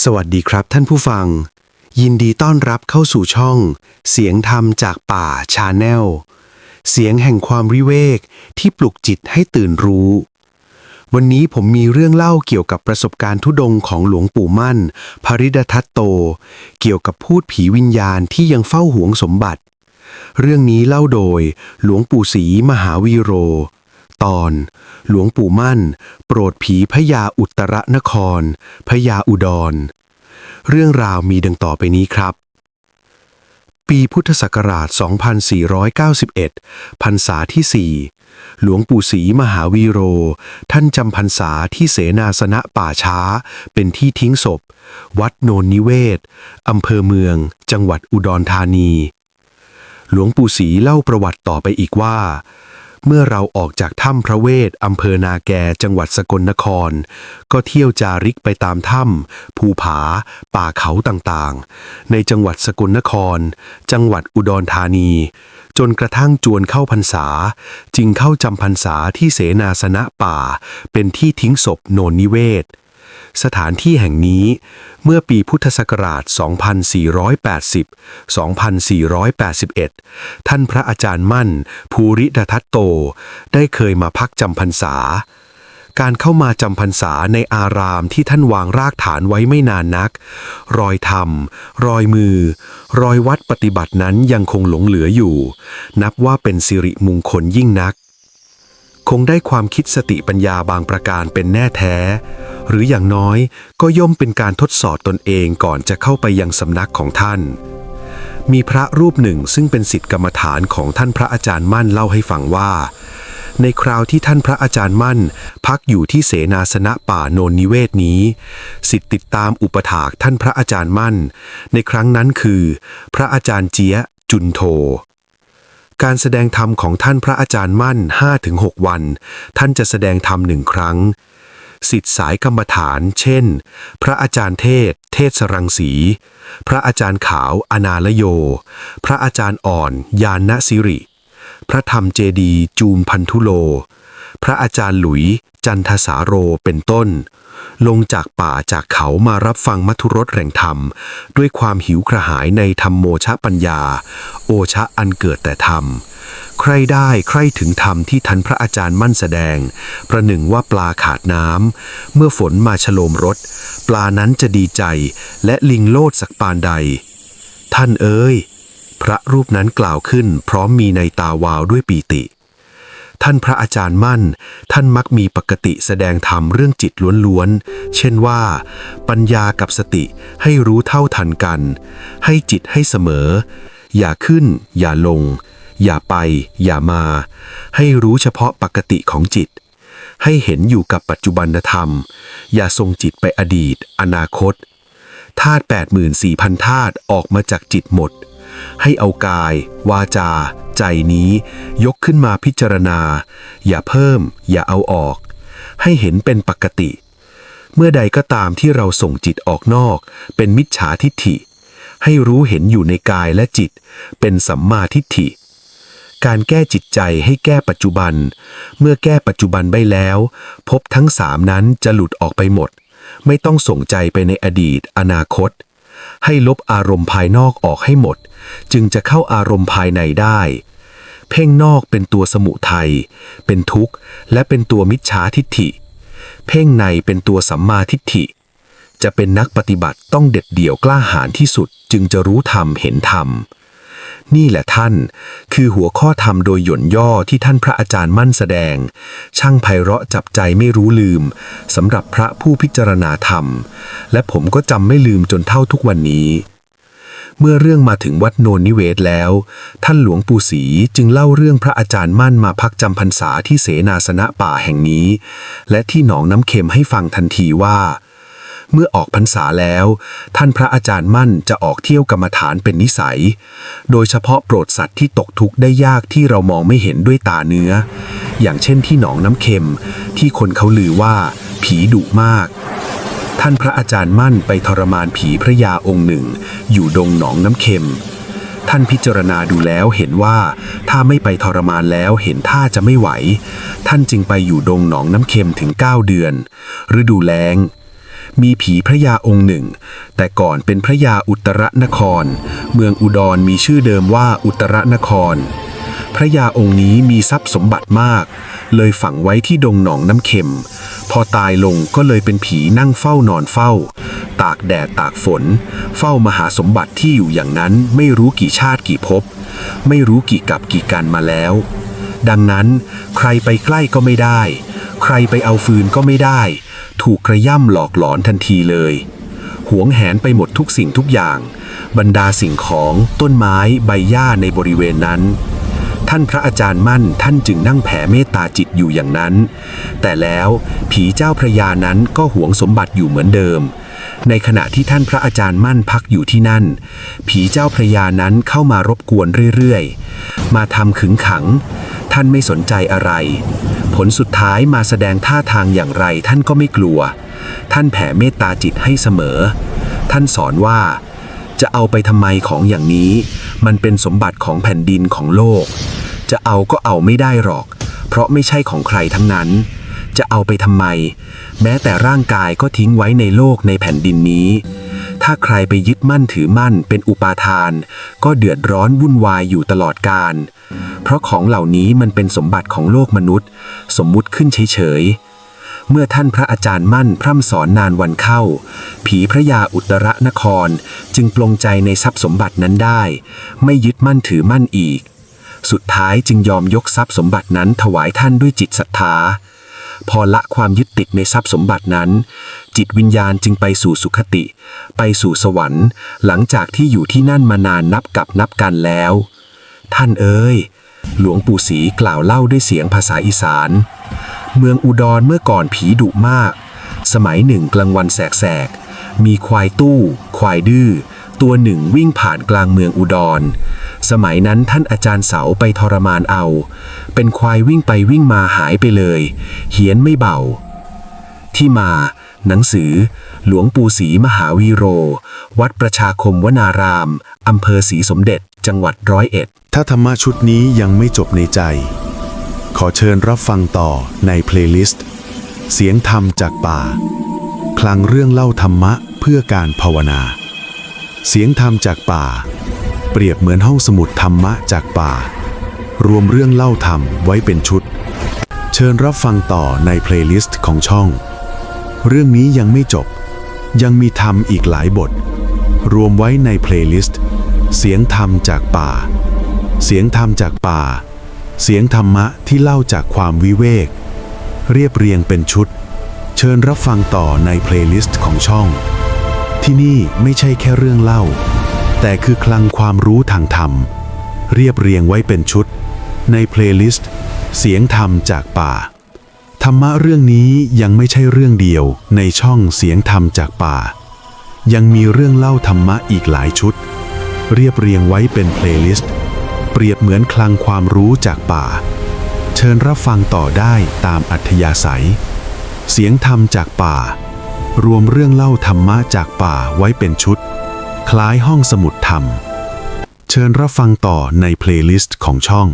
สวัสดีครับท่านผู้ฟัง ยินดีต้อนรับเข้าสู่ช่อง เสียงธรรมจากป่าชาแนล เสียงแห่งความวิเวกที่ปลุกจิตให้ตื่นรู้ วันนี้ผมมีเรื่องเล่าเกี่ยวกับประสบการณ์ทุดงของหลวงปู่มั่น ภริดทัตโต เกี่ยวกับพูดผีวิญญาณที่ยังเฝ้าหวงสมบัติ เรื่องนี้เล่าโดยหลวงปู่ศรีมหาวีโร ตอน หลวงปู่มั่น โปรดผีพญาอุตรนครพญาอุดร เรื่องราวมีดังต่อไปนี้ครับ ปีพุทธศักราช 2491 พรรษาที่ 4 หลวงปู่ศรีมหาวีโร ท่านจำพรรษาที่เสนาสนะป่าช้า เป็นที่ทิ้งศพ วัดโนนนิเวศ อำเภอเมือง จังหวัดอุดรธานีหลวงปู่ศรีเล่าประวัติต่อไปอีกว่า เมื่อเราออกจากถ้ำพระเวทอำเภอนาแกจังหวัดสกลนคร ก็เที่ยวจาริกไปตามถ้ำภูผา ป่าเขาต่างๆ ในจังหวัดสกลนคร จังหวัดอุดรธานี จนกระทั่งจวนเข้าพรรษา จึงเข้าจำพรรษาที่เสนาสนะป่า เป็นที่ทิ้งศพโนนนิเวศ สถานที่แห่งนี้ เมื่อปีพุทธศักราช 2480 2481 ท่านพระอาจารย์มั่น ภูริดทัตโต ได้เคยมาพักจำพรรษา การเข้ามาจำพรรษาในอารามที่ท่านวางรากฐานไว้ไม่นานนัก รอยธรรม รอยมือ รอยวัดปฏิบัตินั้นยังคงหลงเหลืออยู่ นับว่าเป็นสิริมงคลยิ่งนัก งได้ความคิดสติปัญญาบางประการเป็นแน่แท้ หรืออย่างน้อยก็ย่อมเป็นการทดสอบตนเองก่อนจะเข้าไปยังสำนักของท่าน มีพระรูปหนึ่งซึ่งเป็นสิทธิกรรมฐานของท่านพระอาจารย์มั่นเล่าให้ฟังว่า ในคราวที่ท่านพระอาจารย์มั่น พักอยู่ที่เสนาสนะป่าโนนนิเวศนี้ สิทธิติดตามอุปถากท่านพระอาจารย์มั่น ในครั้งนั้นคือ พระอาจารย์เจียจุนโท การแสดงธรรมของท่านพระอาจารย์มั่น 5-6 วัน ท่านจะแสดงธรรมหนึ่งครั้งสิทธิสายกรรมฐาน เช่น พระอาจารย์เทศ เทศสรังสี พระอาจารย์ขาว อนาลโย พระอาจารย์อ่อน ยานณสิริ พระธรรมเจดี จูมพันธุโล พระอาจารย์หลุย จันทสาโรเป็นต้น ลงจากป่าจากเขามารับฟังมัทุรสแห่งธรรม ด้วยความหิวกระหายในธรรมโมชะปัญญา โอชะอันเกิดแต่ธรรม ใครได้ใครถึงธรรมที่ท่านพระอาจารย์มั่นแสดง ประหนึ่งว่าปลาขาดน้ำ เมื่อฝนมาฉโลมรถ ปลานั้นจะดีใจและลิงโลดสักปานใด ท่านเอ๋ยพระรูปนั้นกล่าวขึ้นพร้อมมีในตาวาวด้วยปีติ ท่านพระอาจารย์มั่น ท่านมักมีปกติแสดงธรรมเรื่องจิตล้วนๆ เช่นว่า ปัญญากับสติให้รู้เท่าทันกัน ให้จิตให้เสมอ อย่าขึ้น อย่าลง อย่าไป อย่ามา ให้รู้เฉพาะปกติของจิต ให้เห็นอยู่กับปัจจุบันธรรม อย่าทรงจิตไปอดีต อนาคตธาตุ84,000ธาตุออกมาจากจิตหมด ให้เอากาย วาจา ใจนี้ ยกขึ้นมาพิจารณา อย่าเพิ่ม อย่าเอาออก ให้เห็นเป็นปกติ เมื่อใดก็ตามที่เราส่งจิตออกนอก เป็นมิจฉาทิฏฐิ ให้รู้เห็นอยู่ในกายและจิต เป็นสัมมาทิฏฐิการแก้จิตใจให้แก้ปัจจุบัน เมื่อแก้ปัจจุบันไปแล้ว พบทั้งสามนั้นจะหลุดออกไปหมด ไม่ต้องส่งใจไปในอดีต อนาคต ให้ลบอารมณ์ภายนอกออกให้หมด จึงจะเข้าอารมณ์ภายในได้ เพ่งนอกเป็นตัวสมุทัยเป็นทุกข์ และเป็นตัวมิจฉาทิฏฐิ เพ่งในเป็นตัวสัมมาทิฏฐิ จะเป็นนักปฏิบัติต้องเด็ดเดี่ยวกล้าหาญที่สุดจึงจะรู้ธรรมเห็นธรรม นี่แหละท่าน คือหัวข้อธรรมโดยหย่นย่อที่ท่านพระอาจารย์มั่นแสดง ช่างไพเราะจับใจไม่รู้ลืมสำหรับพระผู้พิจารณาธรรม และผมก็จำไม่ลืมจนเท่าทุกวันนี้เมื่อเรื่องมาถึงวัดโนนนิเวศแล้ว ท่านหลวงปู่ศรีจึงเล่าเรื่องพระอาจารย์มั่นมาพักจำพรรษาที่เสนาสนะป่าแห่งนี้ และที่หนองน้ำเค็มให้ฟังทันทีว่า เมื่อออกพรรษาแล้ว ท่านพระอาจารย์มั่นจะออกเที่ยวกรรมฐานเป็นนิสัย โดยเฉพาะโปรดสัตว์ที่ตกทุกข์ได้ยากที่เรามองไม่เห็นด้วยตาเนื้อ อย่างเช่นที่หนองน้ำเค็ม ที่คนเขาลือว่า ผีดุมาก ท่านพระอาจารย์มั่นไปทรมานผีพระยาองค์หนึ่ง อยู่ดงหนองน้ำเค็มท่านพิจารณาดูแล้วเห็นว่าถ้าไม่ไปทรมานแล้วเห็นท่าจะไม่ไหว ท่านจึงไปอยู่ดงหนองน้ำเค็มถึง 9 เดือน ฤดูแล้ง มีผีพระยาองค์หนึ่ง แต่ก่อนเป็นพระยาอุตรนคร เมืองอุดรมีชื่อเดิมว่าอุตรนคร พระยาองค์นี้มีทรัพย์สมบัติมาก เลยฝังไว้ที่ดงหนองน้ำเค็ม พอตายลงก็เลยเป็นผีนั่งเฝ้านอนเฝ้า ตากแดดตากฝน เฝ้ามหาสมบัติที่อยู่อย่างนั้นไม่รู้กี่ชาติกี่ภพไม่รู้กี่กับกี่กันมาแล้ว ดังนั้นใครไปใกล้ก็ไม่ได้ ใครไปเอาฟืนก็ไม่ได้ ถูกกระย่ำหลอกหลอนทันทีเลย หวงแหนไปหมดทุกสิ่งทุกอย่าง บรรดาสิ่งของต้นไม้ใบหญ้าในบริเวณนั้น ท่านพระอาจารย์มั่น ท่านจึงนั่งแผ่เมตตาจิตอยู่อย่างนั้น แต่แล้วผีเจ้าพระยานั้นก็หวงสมบัติอยู่เหมือนเดิม ในขณะที่ท่านพระอาจารย์มั่นพักอยู่ที่นั่น ผีเจ้าพระยานั้นเข้ามารบกวนเรื่อยๆ มาทำขึงขัง ท่านไม่สนใจอะไร ผลสุดท้ายมาแสดงท่าทางอย่างไรท่านก็ไม่กลัว ท่านแผ่เมตตาจิตให้เสมอ ท่านสอนว่าจะเอาไปทำไมของอย่างนี้ มันเป็นสมบัติของแผ่นดินของโลก จะเอาก็เอาไม่ได้หรอก เพราะไม่ใช่ของใครทั้งนั้น จะเอาไปทำไม แม้แต่ร่างกายก็ทิ้งไว้ในโลกในแผ่นดินนี้ ถ้าใครไปยึดมั่นถือมั่นเป็นอุปาทาน ก็เดือดร้อนวุ่นวายอยู่ตลอดกาลเพราะของเหล่านี้มันเป็นสมบัติของโลกมนุษย์ สมมุติขึ้นเฉยๆเมื่อท่านพระอาจารย์มั่นพร่ำสอนนานวันเข้า ผีพระยาอุตรนครจึงปลงใจในทรัพย์สมบัตินั้นได้ ไม่ยึดมั่นถือมั่นอีก สุดท้ายจึงยอมยกทรัพย์สมบัตินั้นถวายท่านด้วยจิตศรัทธา พอละความยึดติดในทรัพย์สมบัตินั้น จิตวิญญาณจึงไปสู่สุขติ ไปสู่สวรรค์ หลังจากที่อยู่ที่นั่นมานานนับกับนับกันแล้ว ท่านเอ๋ยหลวงปู่ศรีกล่าวเล่าด้วยเสียงภาษาอีสาน เมืองอุดรเมื่อก่อนผีดุมาก สมัยหนึ่งกลางวันแสกๆมีควายตู้ ควายดื้อ ตัวหนึ่งวิ่งผ่านกลางเมืองอุดร สมัยนั้นท่านอาจารย์เสาไปทรมานเอา เป็นควายวิ่งไปวิ่งมาหายไปเลย เหียนไม่เบา ที่มา หนังสือ หลวงปู่ศรีมหาวีโร วัดประชาคมวนาราม อำเภอศรีสมเด็จ จังหวัดร้อยเอ็ด ถ้าธรรมะชุดนี้ยังไม่จบในใจ ขอเชิญรับฟังต่อในเพลย์ลิสต์ เสียงธรรมจากป่า คลังเรื่องเล่าธรรมะเพื่อการภาวนา เสียงธรรมจากป่า เปรียบเหมือนห้องสมุดธรรมะจากป่า รวมเรื่องเล่าธรรมไว้เป็นชุด เชิญรับฟังต่อในเพลย์ลิสต์ของช่อง เรื่องนี้ยังไม่จบ ยังมีธรรมอีกหลายบท รวมไว้ในเพลย์ลิสต์เสียงธรรมจากป่า เสียงธรรมจากป่า เสียงธรรมะที่เล่าจากความวิเวก เรียบเรียงเป็นชุด เชิญรับฟังต่อในเพลย์ลิสต์ของช่อง ที่นี่ไม่ใช่แค่เรื่องเล่า แต่คือคลังความรู้ทางธรรม เรียบเรียงไว้เป็นชุด ในเพลย์ลิสต์ เสียงธรรมจากป่า ธรรมะเรื่องนี้ยังไม่ใช่เรื่องเดียวในช่องเสียงธรรมจากป่า ยังมีเรื่องเล่าธรรมะอีกหลายชุด เรียบเรียงไว้เป็นเพลย์ลิสต์เปรียบเหมือนคลังความรู้จากป่า เชิญรับฟังต่อได้ตามอัธยาศัย เสียงธรรมจากป่า รวมเรื่องเล่าธรรมะจากป่าไว้เป็นชุด คล้ายห้องสมุดธรรม เชิญรับฟังต่อในเพลย์ลิสต์ของช่อง